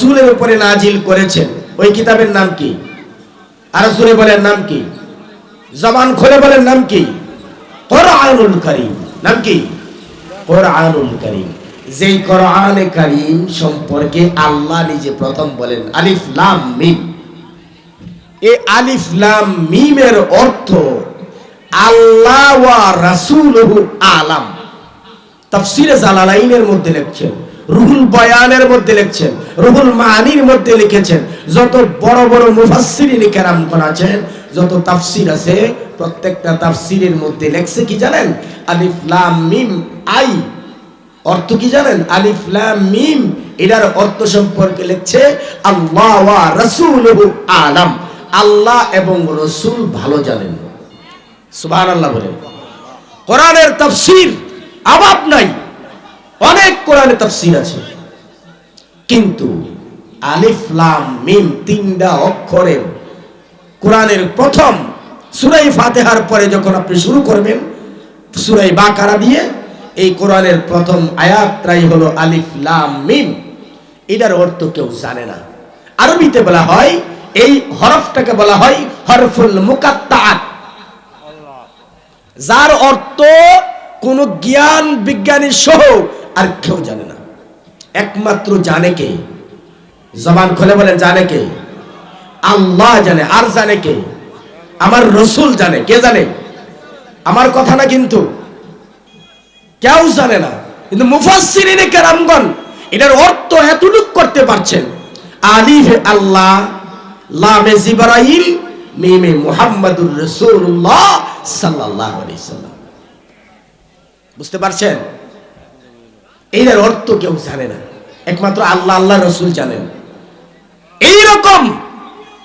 রসুলের উপরে নাজিল করেছেন। ওই কিতাবের নাম কি? আর সুরে বলেন নাম কি? জবান খুলে বলেন নাম কি? কোরআনুল করিম। নাম কি? কোরআনুল করিম। যেই কোরআনে করিম সম্পর্কে আল্লাহ নিজে প্রথম বলেন, আলিফ লাম মিম। এই আলিফ লাম মিমের অর্থ আল্লাহ ওয়া রাসূলুহু আলাম। তাফসিরে জালালাইনের মধ্যে লিখছেন রুহুল বয়ানের মধ্যে লিখছেন, রুহুল মানির মধ্যে লিখেছেন, যত বড় বড় মুফাসসিরিন কেরাম কোন আছেন যত তাফসির আছে, প্রত্যেকটা তাফসিরের মধ্যে লেখছে কি জানেন? আলিফ মিম, আই। অর্থ কি জানেন? আলিফ মিম। এটার অর্থ সম্পর্কে লিখছে, আল্লাহ ওয়া রাসূলুহু আলাম। আল্লাহ এবং রসূল ভালো জানেন। সুবহানাল্লাহ বলেন। কোরআনের তাফসীর অভাব নাই। অনেক কোরআনে তাফসীর আছে। কিন্তু আলিফ, লাম, মিম তিনটা অক্ষরের কোরআনের প্রথম সুরাই ফাতেহার পরে যখন আপনি শুরু করবেন, সুরাই বাকারা দিয়ে এই কোরআনের প্রথম আয়াতটাই হলো আলিফ, লাম, মিম। এটার অর্থ কেউ জানে না। আরবিতে বলা হয়, এই হরফটাকে বলা হয় হরফুল মুকাত্তাআত। যার অর্থ কোন জ্ঞান বিজ্ঞানী সহ আর কেউ জানে না। একমাত্র জানে কে? জবান খুলে বলেন, জানে কে? আল্লাহ জানে, আর জানে কে? আমার রসুল জানে, কে জানে? আমার কথা না কিন্তু? কেউ জানে না। কিন্তু মুফাসসিরিনে কেরামগণ এটার অর্থ এতটুক করতে পারছেন, আলিফ আল্লাহ, লামে জিবরাইল, মিমে মুহাম্মাদুর রাসূলুল্লাহ সাল্লাল্লাহু আলাইহি সাল্লাম। বুঝতে পারছেন? এইটার অর্থ কেউ জানে না। একমাত্র আল্লাহ আল্লাহ রসুল জানেন। এই রকম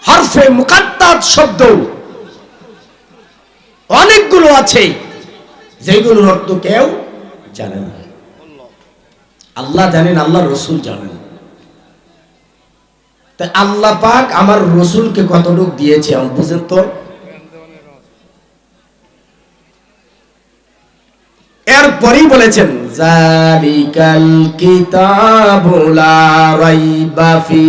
হরফে মুকাত্তাত শব্দ অনেকগুলো আছে, যেগুলোর অর্থ কেউ জানে না। আল্লাহ জানেন, আল্লাহ রসুল জানেন। তাই আল্লাহ পাক আমার রসুলকে কতটুক দিয়েছে আমি বুঝেন তো? এরপরেই বলেছেন জালিকাল কিতাবু লা রাইবা ফি।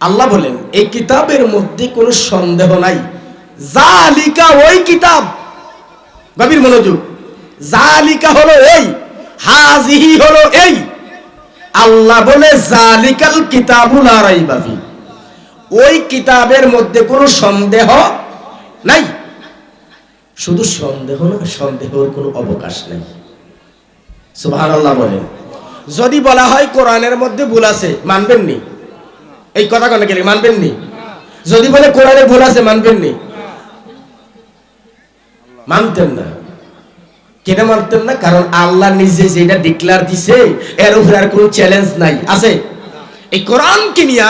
আল্লাহ বলেন, এই কিতাবের মধ্যে কোনো সন্দেহ নাই। জালিকা ওই কিতাব। গভীর মনোযোগ। জালিকা হলো এই, হাজিহি হলো এই। আল্লাহ বলে জালিকাল কিতাবু লা রাইবা ওই কিতাবের মধ্যে কোনো সন্দেহ নাই। শুধু সন্দেহ না, সন্দেহের কোনো অবকাশ নেই। আল্লাহ বলেন। যদি বলা হয় কোরআনের মধ্যে ভুল আছে, মানবেন নি? এই কথা কেন গেলে মানবেন নি? যদি বলে কোরআনে ভুল আছে, মানবেন নি? মানতেন না। কেন মানতেন না? কারণ আল্লাহ নিজে যেটা ডিক্লার দিছে, এর উপরে আর কোনো চ্যালেঞ্জ নাই। আছে? এই কোরআনকে নিয়ে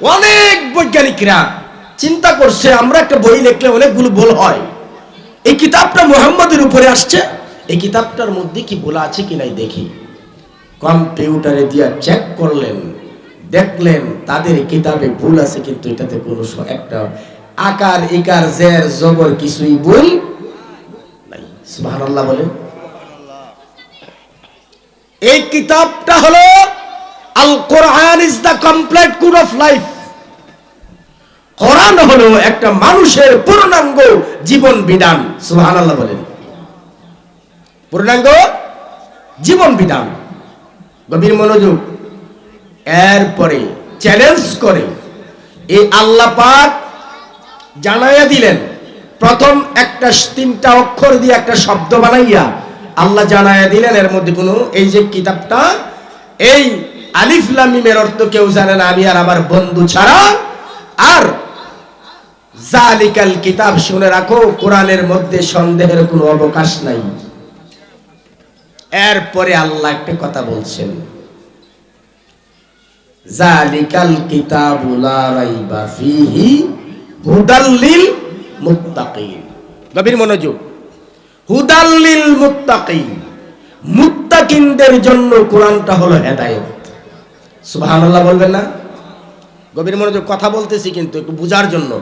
অনেক বৈজ্ঞানিকরা চিন্তা করছে, আমরা একটা বই লিখলে অনেকগুলো ভুল হয়। এই কিতাবটা মোহাম্মদের উপরে আসছে। এই কিতাবটার মধ্যে কি বলা আছে কি নাই দেখি। কম্পিউটারে দিয়া চেক করলেন, দেখলেন তাদের কিতাবে ভুল আছে, কিন্তু এটাতে কোনো একটা আকার, ইকার, জের, জবর কিছুই ভুল নাই। সুবহানাল্লাহ বলেন। এই কিতাবটা হলো Al Quran is the complete code of life Quran হলো একটা মানুষের পূর্ণাঙ্গ জীবন বিধান। সুবহানাল্লাহ বলেন। পূর্ণাঙ্গ জীবন বিধান। গভীর মনোযোগ। এরপরে চ্যালেঞ্জ করে। এই আল্লাহ পাক জানাইয়া দিলেন, প্রথম একটা তিনটা অক্ষর দিয়ে একটা শব্দ বানাইয়া আল্লাহ জানাইয়া দিলেন, এর মধ্যে কোনো এই যে কিতাবটা, এই আলিফ লাম অর্থ কেউ জানে না, আমি আর আমার বন্ধু ছাড়া আর জালিকাল কিতাব শুনে রাখো, কোরআনের মধ্যে সন্দেহের কোনো অবকাশ নাই। এরপরে আল্লাহ একটা কথা বলছেন। জালিকাল হুদাল্লিল মুত্তাকিন। গভীর মনোযোগ। হুদাল্লিল মুত্তাকিন। মুত্তাকিনদের জন্য কোরআনটা হলো হেদায়েত। সুবহানাল্লাহ বলবেন না? গভীর মনোযোগ কথা বলতেছি কিন্তু একটু বুঝার জন্য।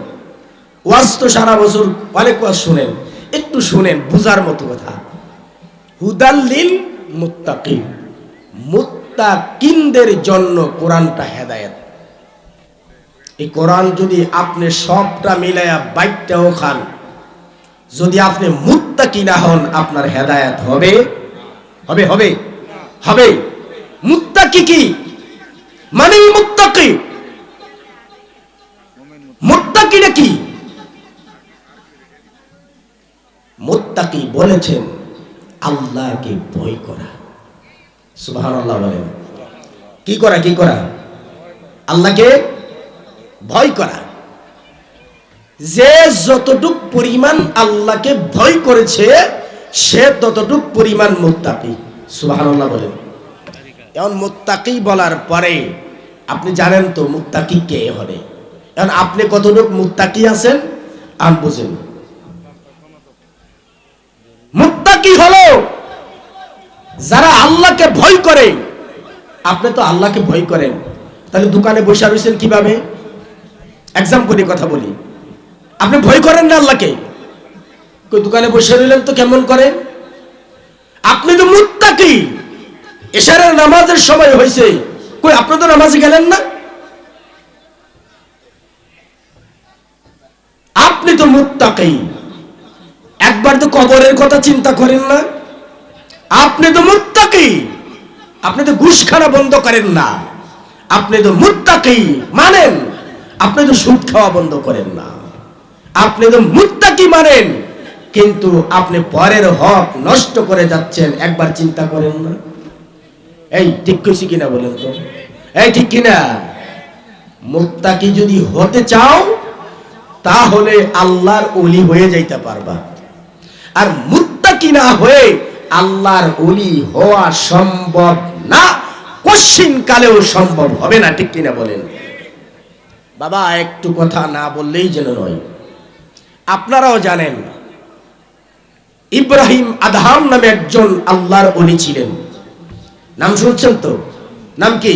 ওয়াজ তো সারা বছর অনেক ওয়াজ শুনেন, একটু শুনেন, বুঝার মতো কথা। হুদাল্লিল মুত্তাকিন মুত্তাকিন, মুত্তাকিনদের জন্য কোরআনটা হেদায়েত। এই কোরআন যদি আপনি সবটা মিলাইয়া বাইকটাও খান, যদি আপনি মুত্তাকি না হন, আপনার হেদায়েত হবে। হবে হবে হবে। মুত্তাকি কি? মানে মুত্তাকি। মুত্তাকিটা কি? মুত্তাকি বলেছেন, আল্লাহকে ভয় করা। সুবহানাল্লাহ বলেন। কি করা কি করা? আল্লাহকে ভয় করা। যে যতটুক পরিমাণ আল্লাহকে ভয় করেছে, সে ততটুক পরিমাণ মুত্তাকি। সুবহানাল্লাহ বলেন। এখন মুত্তাকি বলার পরে, আপনি জানেন তো মুত্তাকি কে হবে এখন আপনি কতটুক মুত্তাকি আছেন? আম বুঝেন মুত্তাকি হলো যারা আল্লাহকে ভয় করে। আপনি তো আল্লাহকে ভয় করেন। তাহলে দোকানে বসে রয়েছেন কীভাবে? করে কথা বলি। আপনি ভয় করেন না আল্লাহকে? দোকানে বসে রইলেন তো কেমন করে? আপনি তো মুত্তাকি। এশারের নামাজের সময় হয়েছে। কই, আপনি তো নামাজে গেলেন না? আপনি তো মুত্তাকি। একবার তো কবরের কথা চিন্তা করেন না। আপনি তো আপনি তো ঘুষ খাওয়া বন্ধ করেন না। আপনি তো মুত্তাকি মানেন। আপনি তো সুদ খাওয়া বন্ধ করেন না। আপনি তো মুত্তাকি মানেন। কিন্তু আপনি পরের হক নষ্ট করে যাচ্ছেন, একবার চিন্তা করেন না। এই, ঠিক কইছি কিনা বলেন তো? এই, ঠিক কিনা? মুত্তাকি যদি হতে চাও, তাহলে আল্লাহর অলি হয়ে যাইতে পারবা। আর মুত্তাকি না হয়ে আল্লাহর ওলি হওয়া সম্ভব না। কশিন কালেও সম্ভব হবে না, ঠিক কিনা বলেন? বাবা, একটু কথা না বললেই যেন নয়। আপনারাও জানেন, ইব্রাহিম আদহাম নামে একজন আল্লাহর অলি ছিলেন। নাম শুনছেন তো? নাম কি?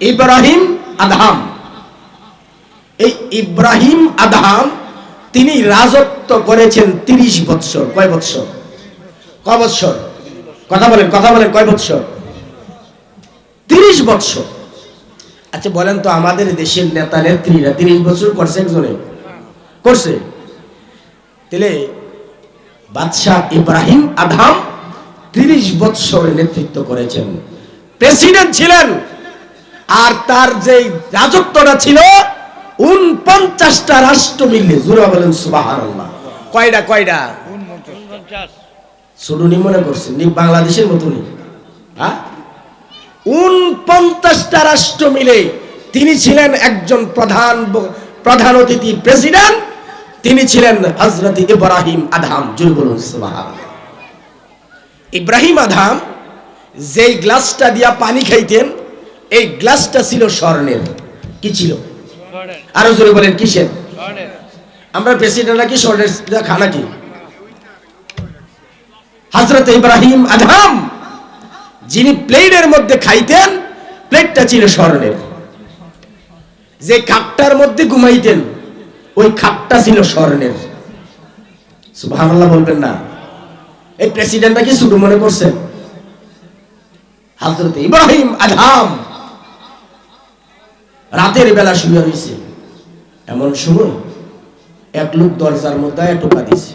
ইব্রাহিম আদহাম। এই ইব্রাহিম আদহাম, তিনি রাজত্ব করেছেন তিরিশ বৎসর। কয় বৎসর? কয় বৎসর? কথা বলেন কথা বলেন, কয় বৎসর? তিরিশ বৎসর। আচ্ছা বলেন তো আমাদের দেশের নেতা নেত্রীরা তিরিশ বছর করছে একজনে? করছে। তাহলে বাদশাহ ইব্রাহিম আধাম তিরিশ নেতৃত্ব করেছেন। প্রেসিডেন্ট ছিলেন। আর তার যে রাজত্বটা ছিল উনপঞ্চাশটা রাষ্ট্র মিলে জুড়ে বলেন সুবাহ কয়টা কয়টা? শুনুনি মনে করছেন নি বাংলাদেশের মতনই হ্যাঁ উনপঞ্চাশটা রাষ্ট্র মিলে তিনি ছিলেন একজন প্রধান প্রধান অতিথি প্রেসিডেন্ট তিনি ছিলেন হজরত ইব্রাহিম আধাম জুল বলুন। ইব্রাহিম আধাম যেই গ্লাসটা দিয়া পানি খাইতেন এই গ্লাসটা ছিল স্বর্ণের। কি ছিল? আরও জোরে বলেন কিসের? আমরা প্রেসিডেন্টরা কি স্বর্ণের খানা কি? হজরত ইব্রাহিম আধাম যিনি প্লেটের মধ্যে খাইতেন প্লেটটা ছিল স্বর্ণের। যে খাটটার মধ্যে ঘুমাইতেন, ওই খাটটা ছিল স্বর্ণের। বলবেন না। এই প্রেসিডেন্টটা কি শুরু মনে করছেন হযরত ইব্রাহিম আদহাম রাতের বেলা শুয়ে রয়েছে এমন সময় এক লোক দরজার মধ্যে টোকা দিছে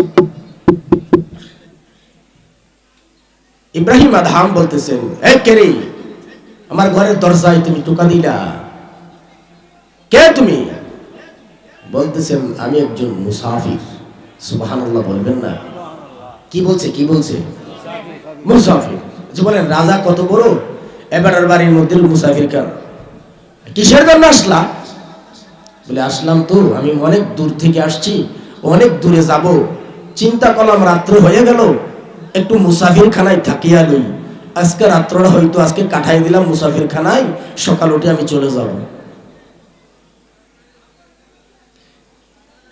ইব্রাহিম আদহাম বলতেছেন এ কে রে আমার ঘরের দরজায় তুমি টোকা দিলা। কে তুমি? বলতেছেন, আমি একজন মুসাফির। সুবহানাল্লাহ বলবেন না। কি বলছে কি বলছে? মুসাফির। যে বলেন, রাজা কত বড়? এবার আর বাড়ির মধ্যে মুসাফির কেন? কিসের জন্য আসলাম বলে, আসলাম তো, আমি অনেক দূর থেকে আসছি, অনেক দূরে যাব। চিন্তা করলাম রাত্র হয়ে গেল একটু মুসাফির খানায় থাকিয়া লই। আজকে রাত্রটা হয়তো আজকে কাটাই দিলাম মুসাফির খানায় সকাল উঠে আমি চলে যাব।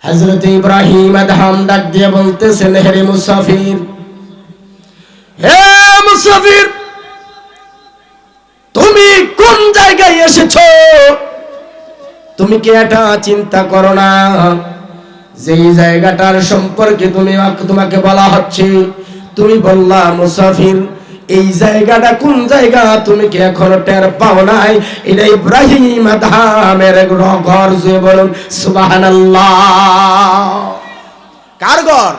হজরত ইব্রাহিম আদহাম ডাক দিয়ে বলতেছেন হে মুসাফির হে মুসাফির, তুমি কোন জায়গায় এসেছ? তুমি কি এটা চিন্তা করো না? যেই জায়গাটার সম্পর্কে তুমি তোমাকে বলা হচ্ছে তুমি বললা, মুসাফির, এই জায়গাটা কোন জায়গা? তুমি কি এখনও টের পাও নাই? এটা ইব্রাহিম আদহামের ঘর যে বলুন, সুবহানাল্লাহ। কার ঘর?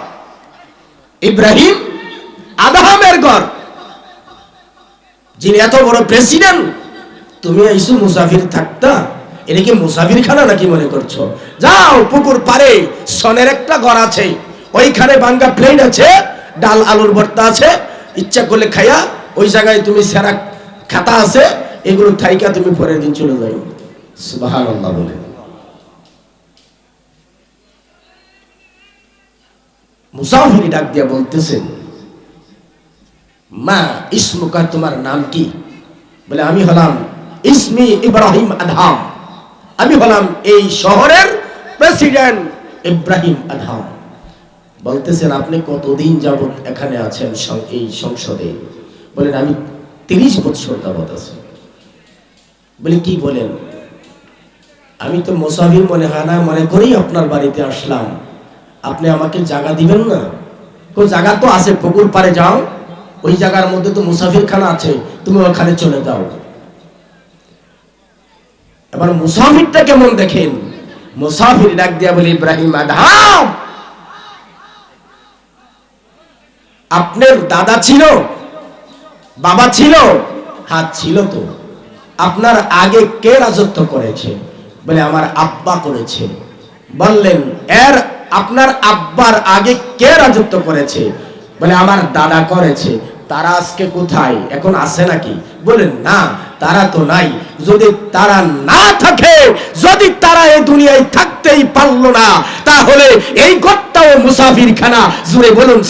ইব্রাহিম আদহামের ঘর। যিনি এত বড় প্রেসিডেন্ট তুমি আইসু মুসাফির থাকতা? এটা কি মুসাফির খানা নাকি মনে করছ? যাও, পুকুর পারে সনের একটা ঘর আছে। ওইখানে বাঙ্গা প্লেট আছে। ডাল আলুর ভর্তা আছে ইচ্ছা করলে খাইয়া ওই জায়গায় তুমি সেরা খাতা আছে এগুলো থাইকা তুমি পরের দিন চলে যাই বলে। মুসাফির ডাক দিয়া বলতেছেন মা ইসমুকা তোমার নাম কি? বলে আমি হলাম ইসমি ইব্রাহিম আধাম আমি হলাম এই শহরের প্রেসিডেন্ট ইব্রাহিম আধাম বলতেছেন, আপনি কতদিন যাবত এখানে আছেন এই সংসদে? বলেন, আমি তিরিশ বছর যাবত আছি। বলে, কি বলেন? আমি তো মোসাফির মনে হয় না, মনে করেই আপনার বাড়িতে আসলাম। আপনি আমাকে জায়গা দিবেন না? কো জায়গা তো আছে, পুকুর পারে যাও। ওই জায়গার মধ্যে তো মুসাফির খানা আছে, তুমি ওখানে চলে যাও। এবার মুসাফিরটা কেমন দেখেন? মুসাফির ডাক দিয়া বলে, ইব্রাহিম আদহাম আপনার দাদা ছিল? বাবা ছিল? হাত ছিল তো। আপনার আগে কে রাজত্ব করেছে? বলে আমার আব্বা করেছে। বললেন, এর আপনার আব্বার আগে কে রাজত্ব করেছে? বলে, আমার দাদা করেছে। তারা আজকে কোথায়? এখন আছে নাকি? বলেন না, তারা তো নাই। যদি তারা না থাকে, যদি তারা এই দুনিয়ায় থাকতেই পারল না, তাহলে এই গত্তা ও মুসাফির খানা জুড়ে বলুন